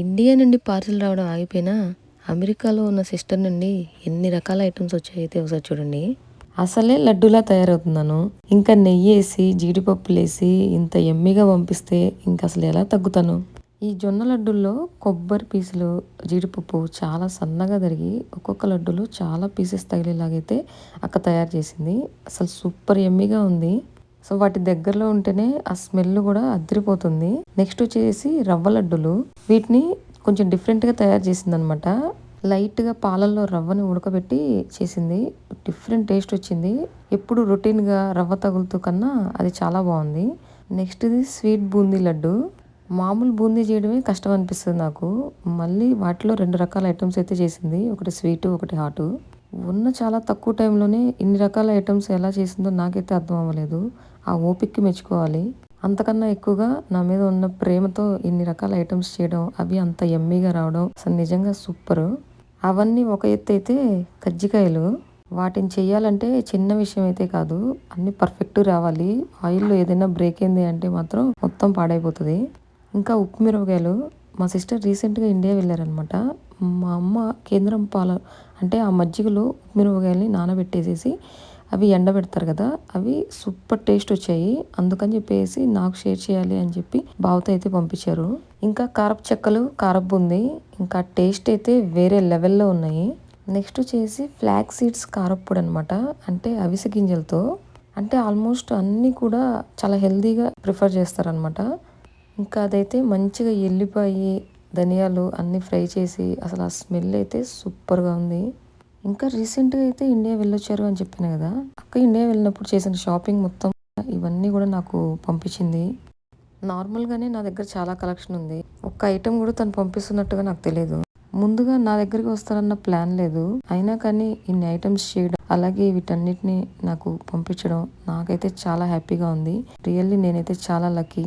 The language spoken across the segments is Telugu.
ఇండియా నుండి పార్సిల్ రావడం ఆగిపోయినా అమెరికాలో ఉన్న సిస్టర్ నుండి ఎన్ని రకాల ఐటమ్స్ వచ్చాయి అయితే ఒకసారి చూడండి. అసలే లడ్డూలా తయారవుతున్నాను. ఇంకా నెయ్యి వేసి జీడిపప్పులు వేసి ఇంత ఎమ్మిగా పంపిస్తే ఇంకా అసలు ఎలా తగ్గుతాను? ఈ జొన్న లడ్డూల్లో కొబ్బరి పీసులు జీడిపప్పు చాలా సన్నగా తరిగి ఒక్కొక్క లడ్డూలు చాలా పీసెస్ తగిలేలాగైతే అక్క తయారు చేసింది. అసలు సూపర్ ఎమ్మిగా ఉంది. సో వాటి దగ్గరలో ఉంటేనే ఆ స్మెల్ కూడా అదిరిపోతుంది. నెక్స్ట్ వచ్చేసి రవ్వ లడ్డులు. వీటిని కొంచెం డిఫరెంట్గా తయారు చేసింది అనమాట లైట్గా పాలల్లో రవ్వని ఉడకబెట్టి చేసింది. డిఫరెంట్ టేస్ట్ వచ్చింది. ఎప్పుడు రొటీన్గా రవ్వ తగులుతూ కన్నా అది చాలా బాగుంది. నెక్స్ట్ ఇది స్వీట్ బూందీ లడ్డు. మామూలు బూందీ చేయడమే కష్టం అనిపిస్తుంది నాకు. మళ్ళీ వాటిలో రెండు రకాల ఐటమ్స్ అయితే చేసింది. ఒకటి స్వీట్ ఒకటి హాటు. ఉన్న చాలా తక్కువ టైంలోనే ఇన్ని రకాల ఐటమ్స్ ఎలా చేసిందో నాకైతే అర్థం అవ్వలేదు. ఆ ఓపిక్కి మెచ్చుకోవాలి. అంతకన్నా ఎక్కువగా నా మీద ఉన్న ప్రేమతో ఇన్ని రకాల ఐటమ్స్ చేయడం అవి అంత ఎమ్మీగా రావడం అసలు నిజంగా సూపర్. అవన్నీ ఒక ఎత్తు అయితే కజ్జికాయలు. వాటిని చెయ్యాలంటే చిన్న విషయం అయితే కాదు అన్ని పర్ఫెక్ట్ రావాలి. ఆయిల్లో ఏదైనా బ్రేక్ అయింది అంటే మాత్రం మొత్తం పాడైపోతుంది. ఇంకా ఉప్పు మిరపకాయలు. మా సిస్టర్ రీసెంట్గా ఇండియా వెళ్ళారనమాట మా అమ్మ కేంద్రం పాల అంటే ఆ మజ్జిగలో మిరపకాయల్ని నానబెట్టేసేసి అవి ఎండబెడతారు కదా అవి సూపర్ టేస్ట్ వచ్చాయి. అందుకని చెప్పేసి నాకు షేర్ చేయాలి అని చెప్పి బావతో అయితే పంపించారు. ఇంకా కారపు చెక్కలు కారపు ఉంది ఇంకా టేస్ట్ అయితే వేరే లెవెల్లో ఉన్నాయి. నెక్స్ట్ వచ్చేసి ఫ్లాక్ సీడ్స్ కారప్పొడి అనమాట అంటే అవిసె గింజలతో. అంటే ఆల్మోస్ట్ అన్నీ కూడా చాలా హెల్తీగా ప్రిఫర్ చేస్తారనమాట ఇంకా అదైతే మంచిగా ఎల్లిపాయి ధనియాలు అన్నీ ఫ్రై చేసి అసలు ఆ స్మెల్ అయితే సూపర్గా ఉంది. ఇంకా రీసెంట్గా అయితే ఇండియా వెళ్ళొచ్చారు అని చెప్పిన కదా అక్క ఇండియా వెళ్ళినప్పుడు చేసిన షాపింగ్ మొత్తం ఇవన్నీ కూడా నాకు పంపించింది. నార్మల్గానే నా దగ్గర చాలా కలెక్షన్ ఉంది. ఒక్క ఐటెం కూడా తను పంపిస్తున్నట్టుగా నాకు తెలియదు ముందుగా నా దగ్గరికి వస్తారన్న ప్లాన్ లేదు. అయినా కానీ ఇన్ని ఐటమ్స్ చేయడం అలాగే వీటన్నిటిని నాకు పంపించడం నాకైతే చాలా హ్యాపీగా ఉంది. రియల్లీ నేనైతే చాలా లక్కీ.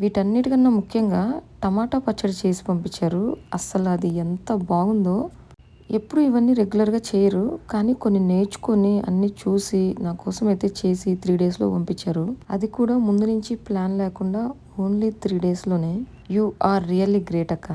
వీటన్నిటికన్నా ముఖ్యంగా టమాటా పచ్చడి చేసి పంపించారు. అస్సలు అది ఎంత బాగుందో. ఎప్పుడు ఇవన్నీ రెగ్యులర్గా చేయరు. కానీ కొన్ని నేర్చుకొని అన్నీ చూసి నా కోసం అయితే చేసి త్రీ డేస్లో పంపించారు. అది కూడా ముందు నుంచి ప్లాన్ లేకుండా ఓన్లీ త్రీ డేస్లోనే. యు ఆర్ రియల్లీ గ్రేట్ అక్క.